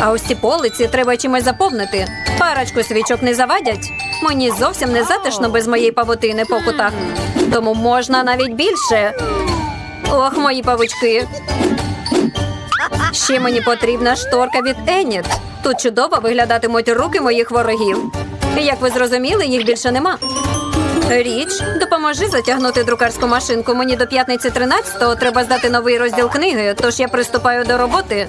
А ось ці полиці треба чимось заповнити. Парочку свічок не завадять. Мені зовсім не затишно без моєї павутини по кутах. Тому можна навіть більше. Ох, мої павучки. Ще мені потрібна шторка від Еніт. Тут чудово виглядатимуть руки моїх ворогів. Як ви зрозуміли, їх більше нема. Річ, допоможи затягнути друкарську машинку. Мені до п'ятниці 13-го треба здати новий розділ книги, тож я приступаю до роботи.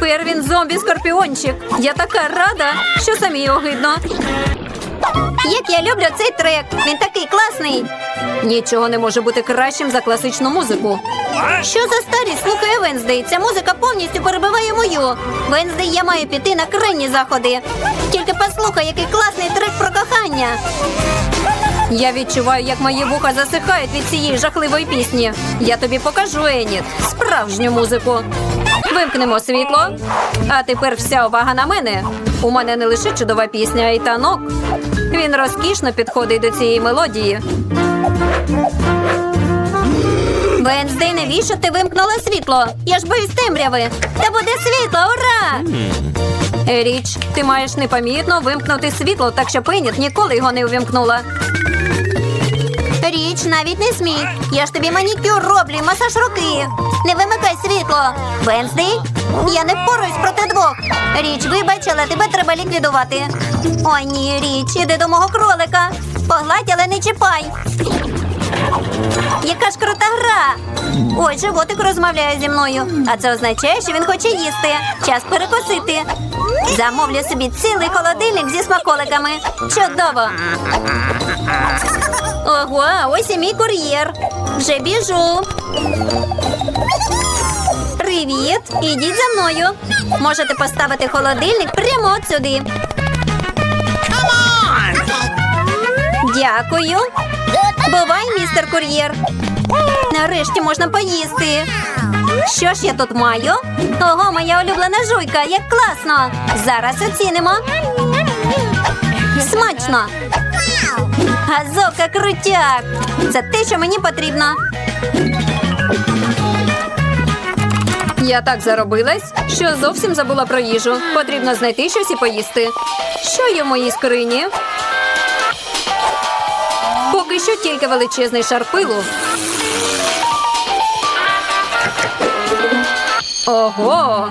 Тепер він зомбі-скорпіончик. Я така рада, що самі огидно. Як я люблю цей трек. Він такий класний. Нічого не може бути кращим за класичну музику. Що за старість слухає Венздей, ця музика повністю перебиває мою. Венздей, я маю піти на крайні заходи. Тільки послухай, який класний трек про кохання. Я відчуваю, як мої вуха засихають від цієї жахливої пісні. Я тобі покажу, Еніт, справжню музику. Вимкнемо світло. А тепер вся увага на мене. У мене не лише чудова пісня, а й танок. Він розкішно підходить до цієї мелодії. Венздей, навіщо ти вимкнула світло? Я ж боюсь темряви. Та буде світло, ура! Річ, ти маєш непомітно вимкнути світло, так що Пеніт ніколи його не увімкнула. Річ, навіть не смій. Я ж тобі манікюр роблю масаж руки. Не вимикай світло. Венздей, я не впораюсь проти двох. Річ, вибач, але тебе треба ліквідувати. Ой, ні, річ, іди до мого кролика. Погладь, але не чіпай. Ой, животик розмовляє зі мною. А це означає, що він хоче їсти. Час перекусити. Замовлю собі цілий холодильник зі смаколиками. Чудово! Ого, ось і мій кур'єр. Вже біжу. Привіт! Ідіть за мною. Можете поставити холодильник прямо от сюди. Дякую. Бувай, містер кур'єр. Нарешті можна поїсти. Що ж я тут маю? Ого, моя улюблена жуйка, як класно! Зараз оцінимо. Смачно. Газовка крутяк. Це те, що мені потрібно. Я так заробилась, що зовсім забула про їжу. Потрібно знайти щось і поїсти. Що є в моїй скрині? Поки що тільки величезний шар пилу. Ого!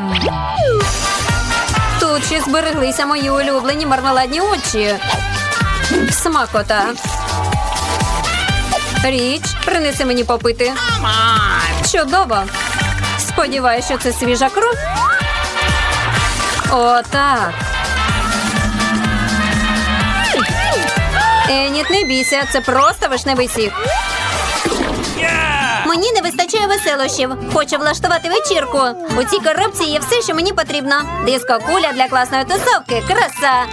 Тут ще збереглися мої улюблені мармеладні очі. Смакота. Річ, принеси мені попити. Чудово. Сподіваюся, що це свіжа кров. О, так. Еніт, не бійся, це просто вишневий сік. Мені не вистачає веселощів. Хочу влаштувати вечірку. У цій коробці є все, що мені потрібно. Диско куля для класної тусовки. Краса.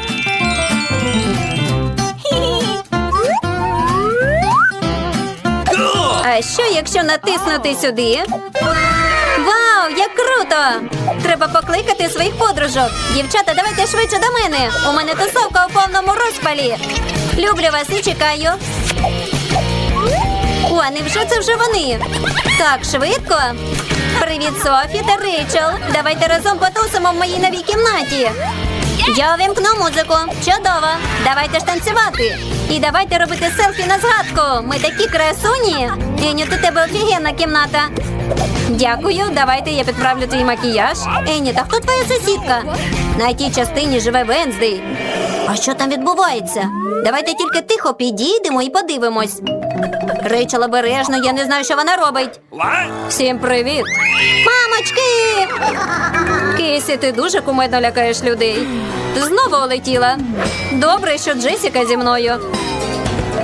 А що, якщо натиснути сюди? Вау, як круто! Треба покликати своїх подружок. Дівчата, давайте швидше до мене. У мене тусовка у повному розпалі. Люблю вас і чекаю. О, невже це вже вони? Так, швидко. Привіт, Софі та Рейчел. Давайте разом потусимо в моїй новій кімнаті. Я увімкну музику. Чудово. Давайте ж танцювати. І давайте робити селфі на згадку. Ми такі красуні. Еню, у тебе офігенна кімната. Дякую, давайте я підправлю твій макіяж. Ені, та хто твоя сусідка? На тій частині живе Венздей. А що там відбувається? Давайте тільки тихо підійдемо і подивимось. Рейчел обережно, я не знаю, що вона робить. Всім привіт! Мамочки! Кейсі, ти дуже кумедно лякаєш людей. Знову улетіла. Добре, що Джесіка зі мною.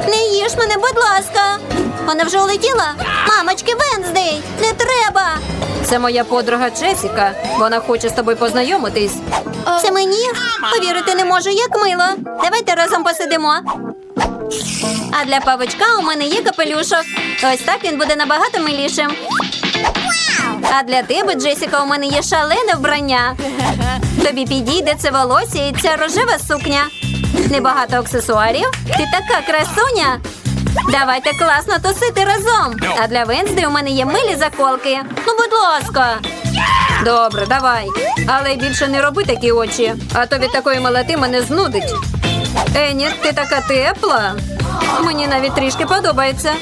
Не їж мене, будь ласка. Вона вже улетіла? Мамочки, Венздей, не треба. Це моя подруга Джесіка. Вона хоче з тобою познайомитись. Це мені? Повірити не можу, як мило. Давайте разом посидимо. А для павичка у мене є капелюшок. Ось так він буде набагато милішим. А для тебе, Джесіка, у мене є шалене вбрання. Тобі підійде це волосся і ця рожева сукня. Небагато аксесуарів. Ти така красуня. Давайте класно тусити разом. А для Венсди у мене є милі заколки. Ну, будь ласка. Добре, давай. Але більше не роби такі очі, а то від такої милоти мене знудить. Ені, ти така тепла. Мені навіть трішки подобається.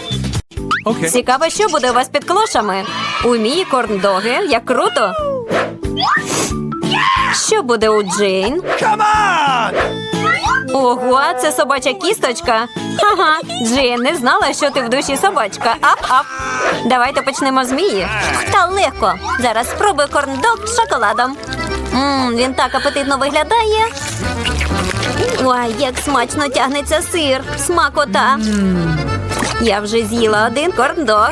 Okay. Цікаво, що буде у вас під клошами. У мій корндоги, як круто. Що буде у Джейн? Ого, це собача кісточка. Ага, Джейн не знала, що ти в душі собачка. Ап-ап. Давайте почнемо з Мії. Та легко. Зараз спробую корндог з шоколадом. Мм, він так апетитно виглядає. Ой, як смачно тягнеться сир. Смакота. Я вже з'їла один корндог.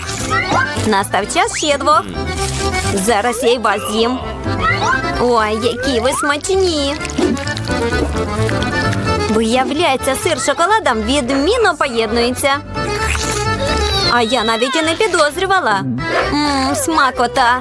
Настав час ще двох. Зараз я й вас з'їм. Ой, які ви смачні. Виявляється, сир з шоколадом відмінно поєднується. А я навіть і не підозрювала. Мм, смакота.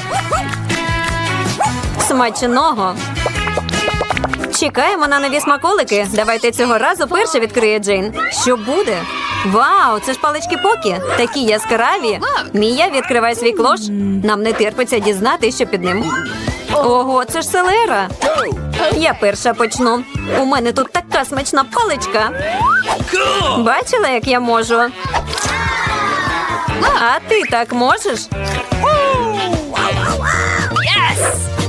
Смачного. Чекаємо на нові смаколики. Давайте цього разу перше відкриє Джейн. Що буде? Вау, це ж палички покі. Такі яскраві. Мія відкриває свій клош. Нам не терпиться дізнати, що під ним. Ого, це ж селера. Я перша почну. У мене тут така смачна паличка. Бачила, як я можу? А ти так можеш?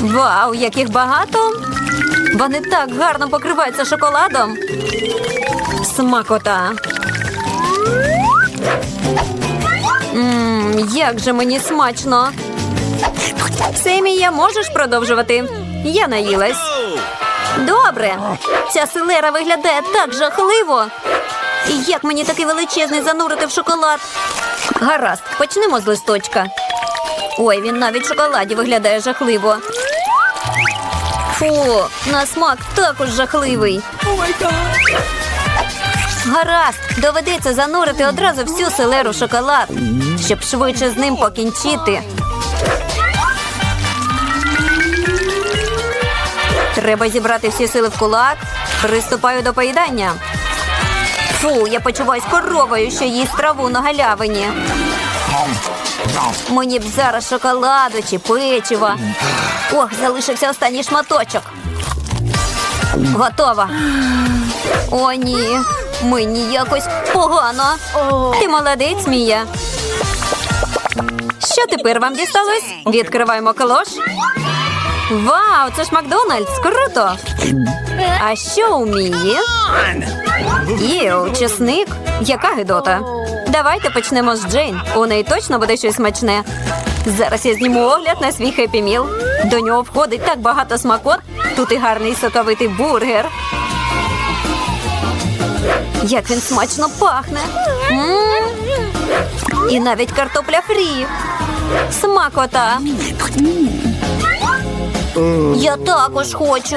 Вау, яких багато! Вони так гарно покриваються шоколадом. Смакота. Мм, як же мені смачно. Семія, можеш продовжувати? Я наїлась. Добре. Ця селера виглядає так жахливо. Як мені такий величезний занурити в шоколад? Гаразд, почнемо з листочка. Ой, він навіть в шоколаді виглядає жахливо. Фу, на смак також жахливий. Гаразд, доведеться занурити одразу всю селеру в шоколад, щоб швидше з ним покінчити. Треба зібрати всі сили в кулак. Приступаю до поїдання. Фу, я почуваюсь коровою, що їсть траву на галявині. Мені б зараз шоколаду чи печива. Ох, залишився останній шматочок. Готова. О, ні. Мені якось погано. Ти молодець, Мія. Що тепер вам дісталось? Відкриваємо калош. Вау, це ж Макдональдс! Круто! А що у Мії? Іу, чесник. Яка гидота. Давайте почнемо з Джейн. У неї точно буде щось смачне. Зараз я зніму огляд на свій хеппі міл. До нього входить так багато смакот. Тут і гарний соковитий бургер. Як він смачно пахне. М. І навіть картопля фрі. Смакота. Я також хочу.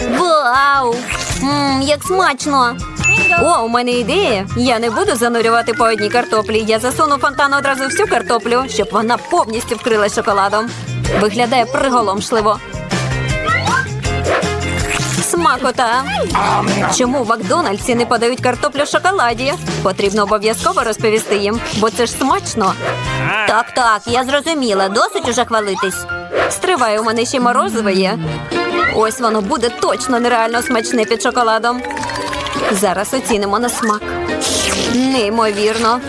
Вау! Мм, як смачно! О, у мене ідея. Я не буду занурювати по одній картоплі. Я засуну фонтан одразу всю картоплю, щоб вона повністю вкрилась шоколадом. Виглядає приголомшливо. Смак Смакота! Чому в Макдональдсі не подають картоплю в шоколаді? Потрібно обов'язково розповісти їм, бо це ж смачно. Так, так, я зрозуміла. Досить уже хвалитись. Стривай, у мене ще морозиво є. Ось воно буде точно нереально смачне під шоколадом. Зараз оцінимо на смак. Неймовірно.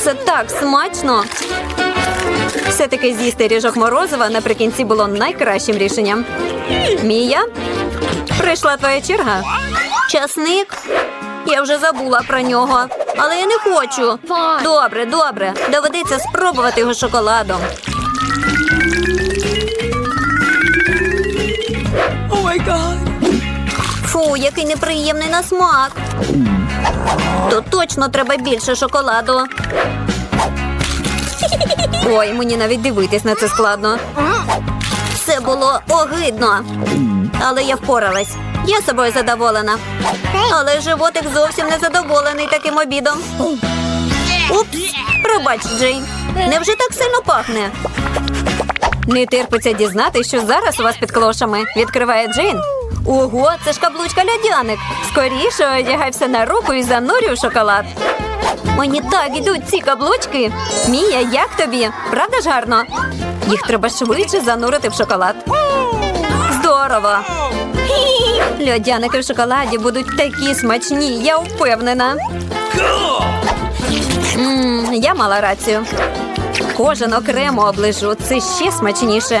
Це так смачно. Все-таки з'їсти ріжок морозива наприкінці було найкращим рішенням. Мія, прийшла твоя черга. Часник? Я вже забула про нього, але я не хочу. Добре, добре. Доведеться спробувати його шоколадом. Фу, який неприємний на смак. То точно треба більше шоколаду. Ой, мені навіть дивитись на це складно. Це було огидно. Але я впоралась. Я собою задоволена. Але животик зовсім не задоволений таким обідом. Упс, пробач, Джейн. Невже так сильно пахне? Не терпиться дізнати, що зараз у вас під клошами відкриває Джейн. Ого, це ж каблучка лядяник. Скоріше одягай все на руку і занурюй в шоколад. Мені так ідуть ці каблучки. Мія, як тобі? Правда ж гарно? Їх треба швидше занурити в шоколад. Здорово! Льодяники в шоколаді будуть такі смачні, я впевнена. М, я мала рацію. Кожен окремо оближу. Це ще смачніше.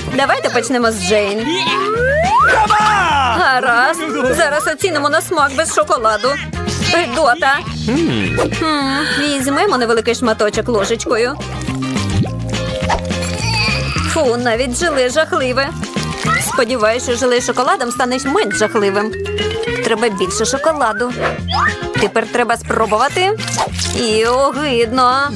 Давайте почнемо з Джейн. Гаразд. Зараз оцінимо на смак без шоколаду. Гидота. Хм, візьмемо невеликий шматочок ложечкою. Фу, навіть желе жахливе. Сподіваюся, що желе шоколадом стане менш жахливим. Треба більше шоколаду. Тепер треба спробувати. І огидно.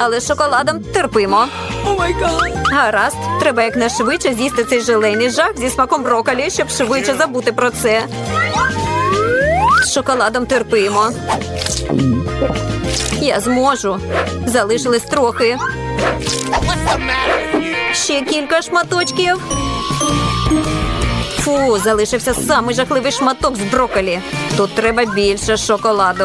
Але з шоколадом терпимо. Oh. Гаразд, треба якнайшвидше з'їсти цей желейний жах зі смаком броколі, щоб швидше забути про це. З шоколадом терпимо. Я зможу. Залишилось трохи. Ще кілька шматочків. Фу, залишився самий жахливий шматок з броколі. Тут треба більше шоколаду.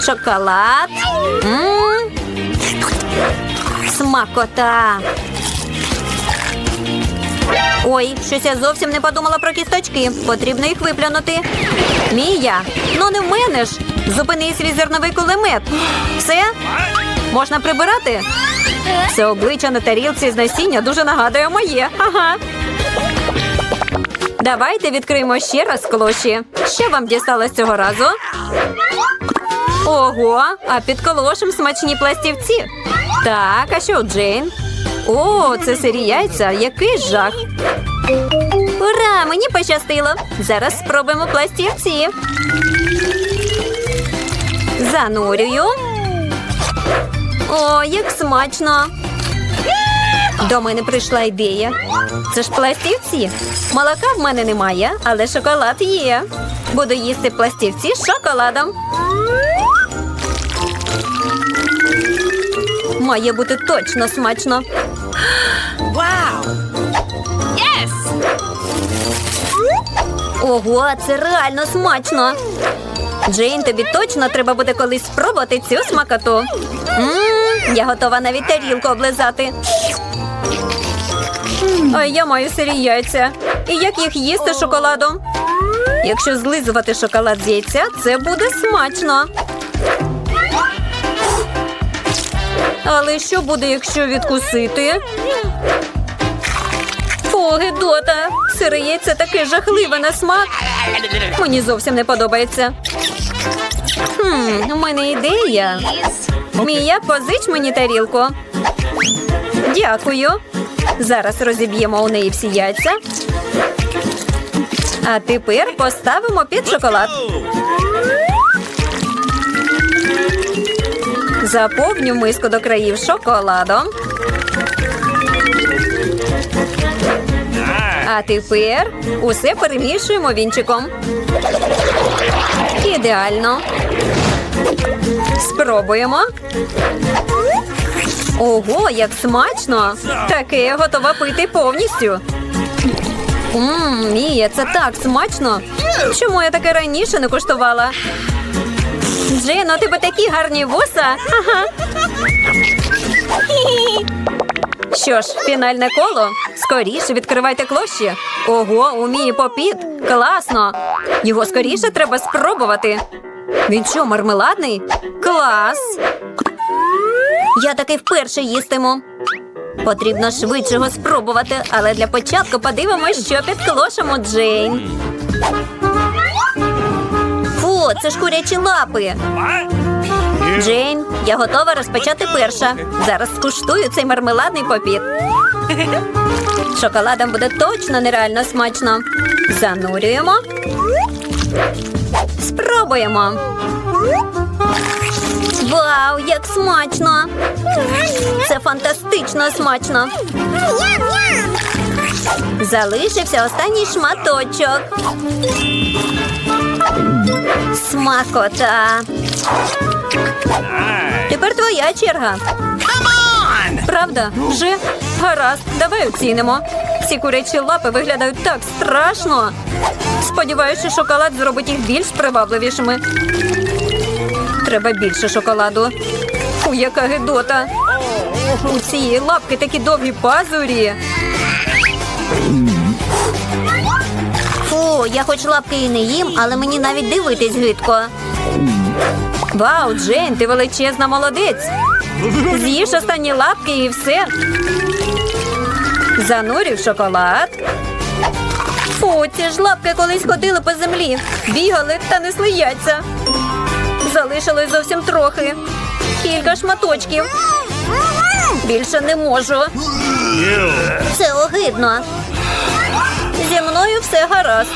Шоколад. М, Смакота. Ой, щось я зовсім не подумала про кісточки. Потрібно їх виплюнути. Мія, ну не в мене ж. Зупини свій зерновий кулемет. Все? Можна прибирати? Це обличчя на тарілці з насіння дуже нагадує моє. Ага. Давайте відкриємо ще раз клоші. Що вам дісталось цього разу? Ого, а під колошем смачні пластівці. Так, а що Джейн? О, це сирі яйця, який жах. Ура! Мені пощастило. Зараз спробуємо пластівці. Занурюю. О, як смачно. До мене прийшла ідея. Це ж пластівці. Молока в мене немає, але шоколад є. Буду їсти пластівці з шоколадом. Має бути точно смачно. Wow. Ого, це реально смачно. Джейн, тобі точно треба буде колись спробувати цю смакоту. Мм, я готова навіть тарілку облизати. А я маю сирі яйця. І як їх їсти шоколадом? Якщо злизувати шоколад з яйця, це буде смачно. Але що буде, якщо відкусити? Фу, гидота! Сире яйце таке жахливе на смак. Мені зовсім не подобається. Хм, у мене ідея. Мія, позич мені тарілку. Дякую. Зараз розіб'ємо у неї всі яйця. А тепер поставимо під шоколад. Заповню миску до країв шоколадом. А тепер усе перемішуємо вінчиком. Ідеально. Спробуємо. Ого, як смачно! Таке я готова пити повністю. Мм, Мія, це так смачно. Чому я таке раніше не куштувала? Джин, у тебе такі гарні вуса. Ага. Що ж, фінальне коло. Скоріше відкривайте клощі. Ого, у Мії попіт. Класно. Його скоріше треба спробувати. Він що, мармеладний? Клас. Я таки вперше їстиму. Потрібно швидше його спробувати, але для початку подивимось, що під клошем у Джейн. Це ж курячі лапи. Джейн, я готова розпочати перша. Зараз скуштую цей мармеладний попіт. Шоколадом буде точно нереально смачно. Занурюємо. Спробуємо. Вау, як смачно! Це фантастично смачно. Залишився останній шматочок. Смакота. Тепер твоя черга. Правда? Вже? Гаразд, давай оцінимо. Ці курячі лапи виглядають так страшно. Сподіваюся, що шоколад зробить їх більш привабливішими. Треба більше шоколаду. Фу, яка гидота. У цієї лапки такі довгі пазурі. Я хоч лапки і не їм, але мені навіть дивитись гидко. Вау, Джейн, ти величезна молодець. З'їж останні лапки і все. Занурів шоколад. Фу, ці ж лапки колись ходили по землі, бігали та несли яйця. Залишилось зовсім трохи. Кілька шматочків. Більше не можу. Це огидно. Зі мною все гаразд.